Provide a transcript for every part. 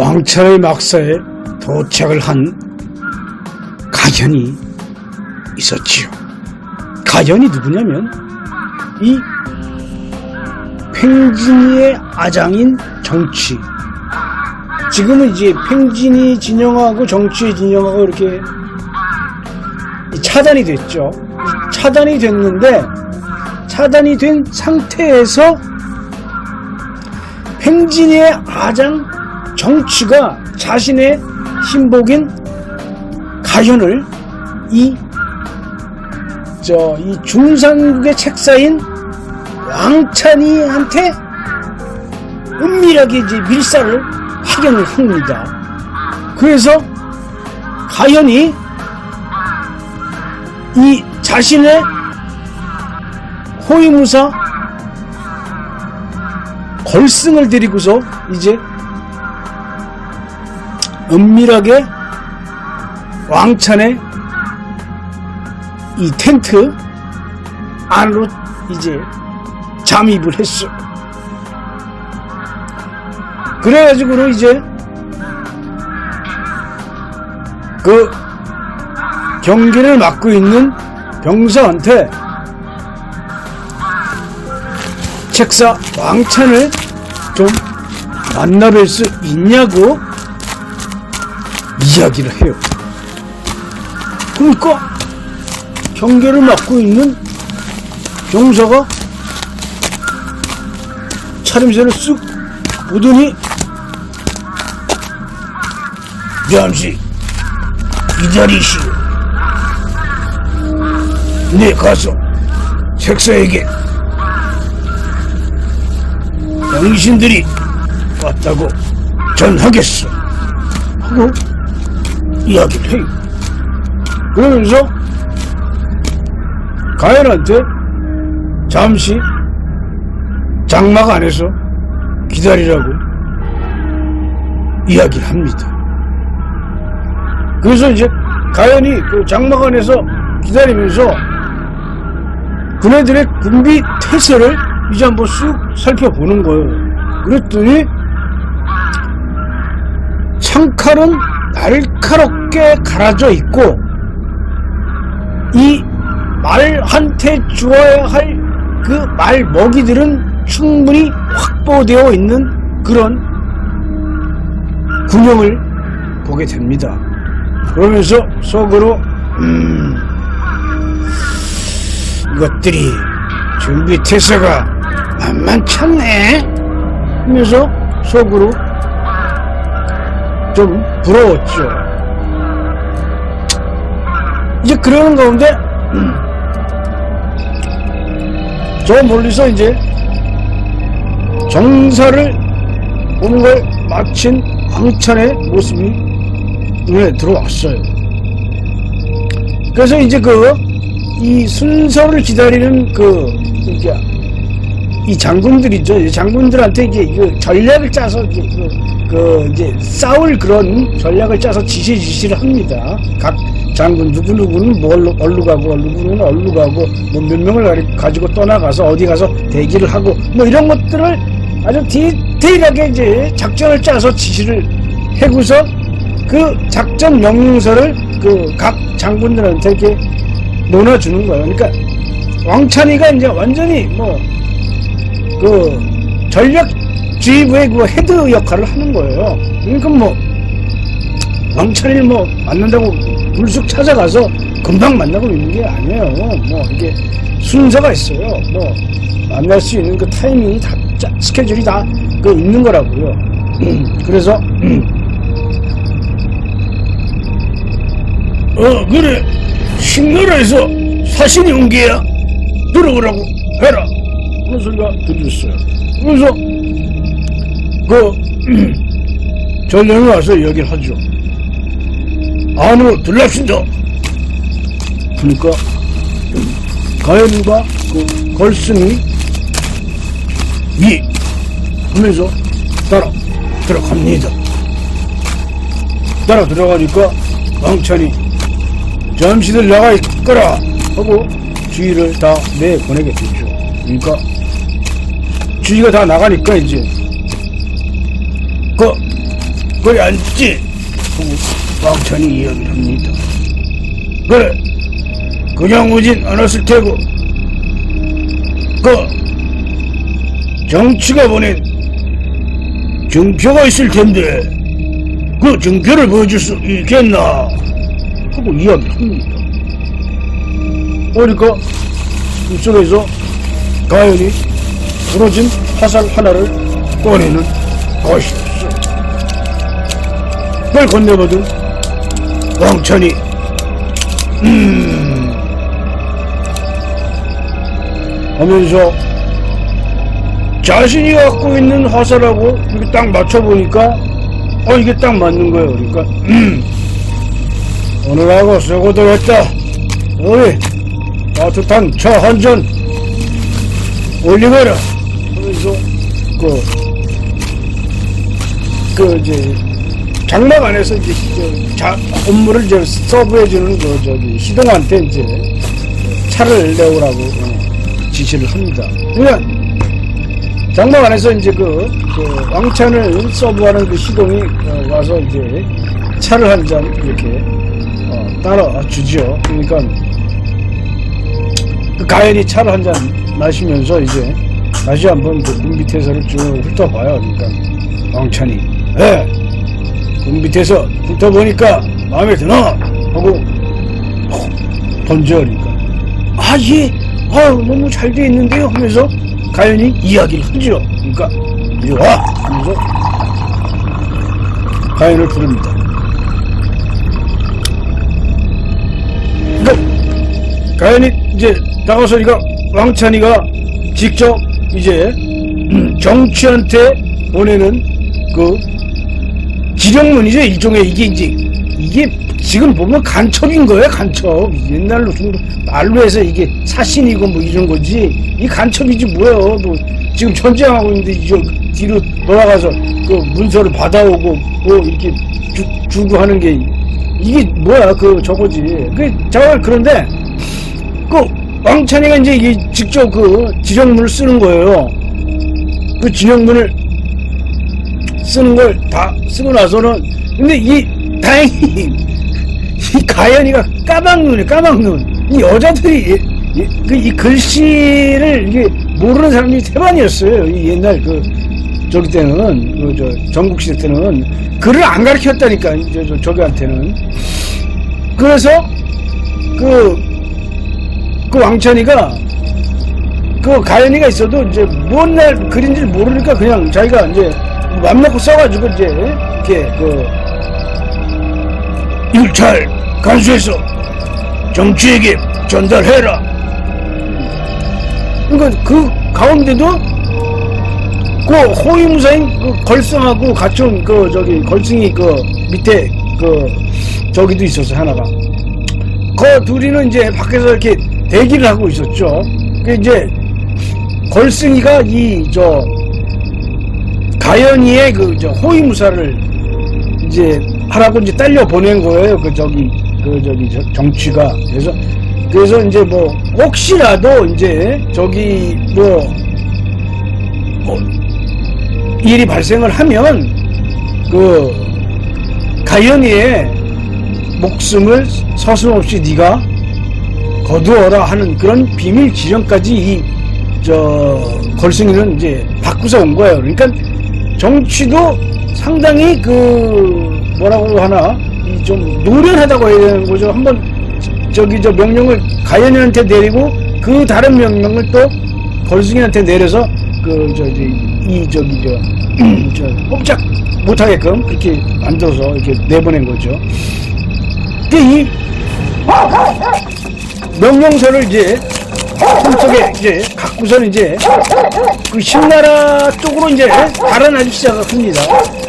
왕천의 막사에 도착을 한 가현이 있었지요. 가현이 누구냐면 이 팽진이의 아장인 정치. 지금은 이제 팽진이 진영하고 정치 진영하고 이렇게 차단이 됐죠. 차단이 됐는데 차단이 된 상태에서 팽진이의 아장 정치가 자신의 신복인 가현을 이, 저, 이 중산국의 책사인 왕찬이한테 은밀하게 이제 밀사를 확연을 합니다. 그래서 가현이 이 자신의 호위무사 걸승을 데리고서 이제 은밀하게 왕찬의 이 텐트 안으로 이제 잠입을 했어. 그래가지고 이제 그 경기를 맡고 있는 병사한테 책사 왕찬을 좀 만나뵐 수 있냐고 이야기를 해요. 그러니까 경계를 맡고 있는 병사가 차림새를 쓱 보더니 잠시 기다리시오. 네 가서 책사에게 당신들이 왔다고 전하겠어. 하고 이야기를 해요. 그러면서 가연한테 잠시 장막 안에서 기다리라고 이야기를 합니다. 그래서 이제 가연이 그 장막 안에서 기다리면서 그네들의 군비 태세를 이제 한번 쑥 살펴보는 거예요. 그랬더니 창칼은 날카롭게 갈아져 있고 이 말한테 주어야 할 그 말 먹이들은 충분히 확보되어 있는 그런 군형을 보게 됩니다. 그러면서 속으로 음, 이것들이 준비 태세가 만만찮네 하면서 속으로 좀 부러웠죠. 이제 그러는 가운데 음, 저 멀리서 이제 정사를 보는 걸 마친 황천의 모습이 눈에 들어왔어요. 그래서 이제 그 이 순서를 기다리는 그 이제 이 장군들이죠. 이 장군들한테 이제 그 전략을 짜서 이제 그, 그 이제 싸울 그런 전략을 짜서 지시 지시를 합니다. 각 장군 누구 누구는 뭘로 얼루 가고 누구는 얼루 가고 뭐 몇 명을 가지고 떠나가서 어디 가서 대기를 하고 뭐 이런 것들을 아주 디테일하게 이제 작전을 짜서 지시를 해고서 그 작전 명령서를 그 각 장군들한테 이렇게 논아주는 거예요. 그러니까 왕찬이가 이제 완전히 뭐 그 전략 지휘부의 그 헤드 역할을 하는 거예요. 그러니까 뭐 왕찬이를 뭐 만난다고 불쑥 찾아가서 금방 만나고 있는 게 아니에요. 뭐 이게 순서가 있어요. 뭐 만날 수 있는 그 타이밍이 다 짜- 스케줄이 다 그 있는 거라고요. 그래서 어 그래 신나라에서 사신이 온 게야 들어오라고 해라 그런 소리가 들렸어요 그래서 그 전령이 와서 이야기를 하죠. 안으로 들락신다. 그러니까 가연과 그 걸승이 이 하면서 따라 들어갑니다. 따라 들어가니까 왕찬이 잠시들 나가 있거라 하고 주의를 다 내보내게 되죠. 그러니까 주의가 다 나가니까 이제 그 그래 앉지? 왕찬이 이야기를 합니다. 그래 그냥 오진 않았을 테고 그 정치가 보낸 증표가 있을 텐데 그 증표를 보여줄 수 있겠나? 하고 이야기를 합니다. 그러니까 이쪽에서 가연이 부러진 화살 하나를 꺼내는. 그 걸 건네거든. 왕찬이. 음. 하면서 자신이 갖고 있는 화살하고 이렇게 딱 맞춰보니까 어 이게 딱 맞는 거예요. 그러니까 음. 오늘하고 쓰고도 했다. 우리 따뜻한 차 한 잔 올리거라. 하면서 그, 그 이제 장막 안에서 이제 저 자, 업무를 이제 서브해주는 그 저기 시동한테 이제 차를 내오라고 어, 지시를 합니다. 그러니까 장막 안에서 이제 그, 그 왕찬을 서브하는 그 시동이 어, 와서 이제 차를 한 잔 이렇게 어, 따라 주죠. 그러니까 그 가연이 차를 한 잔 마시면서 이제 다시 한번 그 군빛에서를 쭉 훑어봐요. 그러니까 왕찬이 예, 군빛에서 훑어보니까 마음에 드나? 하고 어, 던져 그러니까. 아 예, 아 너무 잘 돼 있는데요? 하면서 가연이 이야기를 하죠. 그러니까 이리 와! 하면서 가연을 부릅니다. 그러니까 가연이 이제 나가서니까 왕찬이가 직접 이제 음, 정치한테 보내는 그 지령문이죠 일종의 이게 이제 이게 지금 보면 간첩인 거예요 간첩. 옛날로 좀 말로 해서 이게 사신이고 뭐 이런 거지. 이 간첩이지 뭐예요? 뭐 지금 전쟁하고 있는데 이저 뒤로 돌아가서 그 문서를 받아오고 뭐 이렇게 주, 주고 하는 게 이게 뭐야 그 저거지. 그 잠깐 그런데 그 왕찬이가 이제 이 직접 그 지령문을 쓰는 거예요. 그 지령문을 쓰는 걸 다 쓰고 나서는 근데 이 다행히 이 가연이가 까막눈이 까막눈. 이 여자들이 이, 그, 이 글씨를 이게 모르는 사람이 태반이었어요. 이 옛날 그 저기 때는 그 저 전국 시대 때는. 글을 안 가르쳤다니까 저, 저 저기한테는. 그래서 그그 왕찬이가 그 가연이가 있어도 이제 뭔날 그린지를 모르니까 그냥 자기가 이제 맘 놓고 써가지고 이제 이렇게 그잘 간수해서 정치에게 전달해라. 그러니까 그 가운데도 그 호위무사인 그 걸승하고 온그 저기 걸승이 그 밑에 그 저기도 있었어 하나가. 그 둘이는 이제 밖에서 이렇게 대기를 하고 있었죠. 그 이제 걸승이가 이 저 가연이의 그 저 호위무사를 이제 하라고 이제 딸려 보낸 거예요. 그 저기 그 저기 저- 정치가 그래서 그래서 이제 뭐 혹시라도 이제 저기 뭐, 뭐 일이 발생을 하면 그 가연이의 목숨을 서슴없이 네가 거두어라 하는 그런 비밀 지령까지 이 저 걸승이는 이제 바꾸서 온 거예요. 그러니까 정치도 상당히 그 뭐라고 하나 이 좀 노련하다고 해야 되는 거죠. 한번 저기 저 명령을 가연이한테 내리고 그 다른 명령을 또 걸승이한테 내려서 그 저기 이 저기 저, 저 꼼짝 못하게끔 그렇게 만들어서 이렇게 내보낸 거죠. 근데 이 명령서를 이제 손속에 이제 갖고서는 이제 그 신나라 쪽으로 이제 달아나기 시작을 합니다.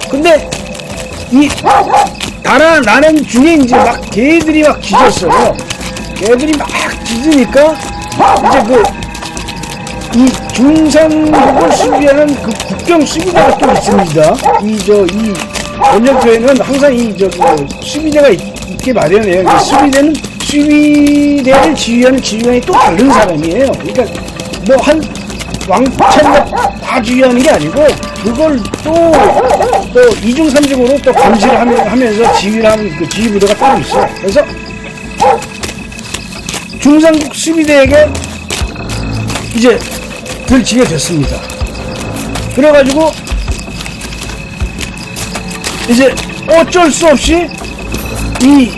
근데 이 달아나는 중에 이제 막 개들이 막 짖었어요. 개들이 막 짖으니까 이제 그 이 중산국을 수비하는 그 국경 수비대가 또 있습니다. 이 저이 전쟁터에는 항상 이 저기 뭐 수비대가 있, 게. 이 수비대는 수비대를 지휘하는 지휘관이 또 다른 사람이에요. 그러니까 뭐 한 왕찬이가 다 지휘하는 게 아니고 그걸 또, 또 이중 삼중으로 또 감시를 하면- 하면서 지휘를 하는 그 지휘 부대가 따로 있어. 그래서 중상국 수비대에게 이제 들치게 됐습니다. 그래가지고 이제 어쩔 수 없이 이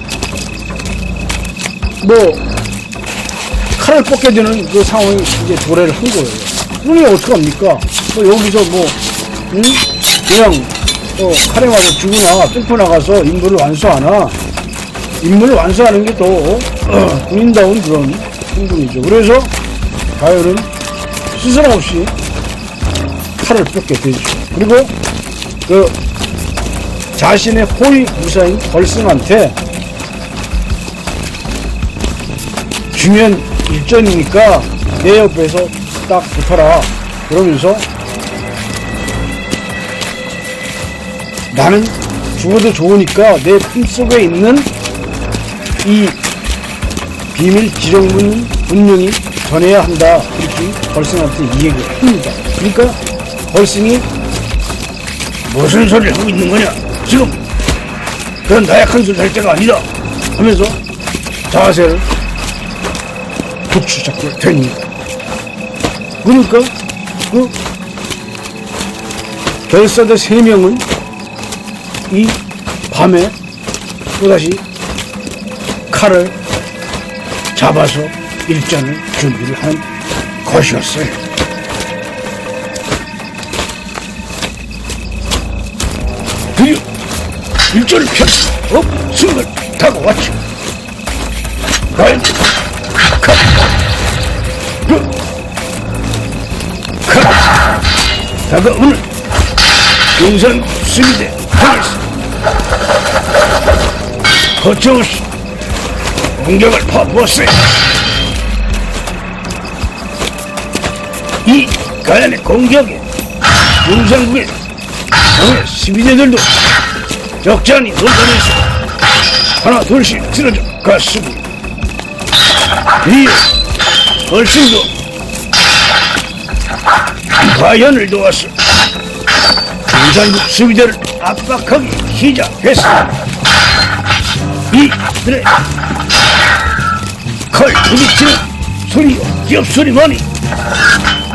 뭐 칼을 뽑게 되는 그 상황이 이제 도래를 한 거예요. 그러니 어떡합니까? 뭐 여기서 뭐 응? 그냥 어, 칼에 맞아 죽으나 뚫고 나가서 임무를 완수하나 임무를 완수하는 게더 군인다운 그런 행동이죠. 그래서 가열은 스스럼 없이 칼을 뽑게 되죠. 그리고 그 자신의 호위 무사인 벌승한테 중요한 일전이니까 내 옆에서 딱 붙어라. 그러면서 나는 죽어도 좋으니까 내 품속에 있는 이 비밀 지령문 분명히 전해야 한다. 이렇게 벌승한테 이 얘기를 합니다. 그러니까 벌승이 무슨 소리를 하고 있는 거냐? 지금 그런 나약한 소리 할 때가 아니다. 하면서 자세를 북추잡게 됩니다. 그러니까 그 결사대 세 명은 이 밤에 또다시 칼을 잡아서 일전을 준비를 하는 것이었어요. 드디어 일전을 펼수 없음을 다가왔죠. 과연 다가오는 용산 수비대 하겠습니다. 거쳐없이 공격을 퍼부었어요. 이 가연의 공격에 용산국의 정의 수비대들도 적잖이 놀라면서 하나 둘씩 쓰러져 갔습니다. 이에 얼씬도 가연을 도와서 용산국 수비대를 압박하기 시작했습니다. 이들의 칼 부딪히는 소리와 기업소리만이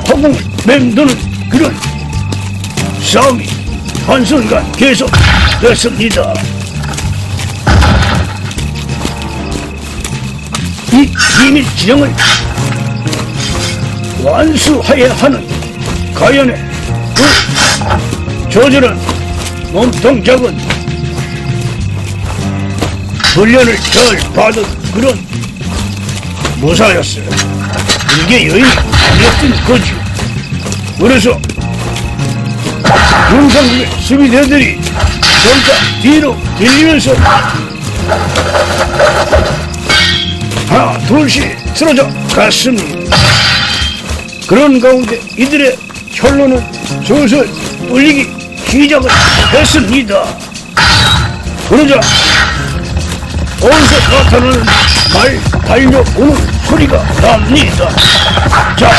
허공을 맴도는 그런 싸움이 한순간 계속됐습니다. 이 비밀 지령을 완수해야 하는 가연의 그 조절은 몸통 작은 훈련을 잘 받은 그런 무사였어요. 이게 여인이 아니었던 거지. 그래서 용산국의 수비대들이 점차 뒤로 밀리면서 하나 둘씩 쓰러져 갔습니다. 그런 가운데 이들의 결론은 슬슬 뚫리기 시작을 했습니다. 그러자 어디서 나타나는 말 달려오는 소리가 납니다. 자,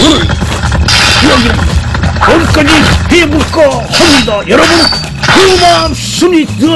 오늘 이야기는 여기까지 해볼까 합니다. 여러분, 고맙습니다.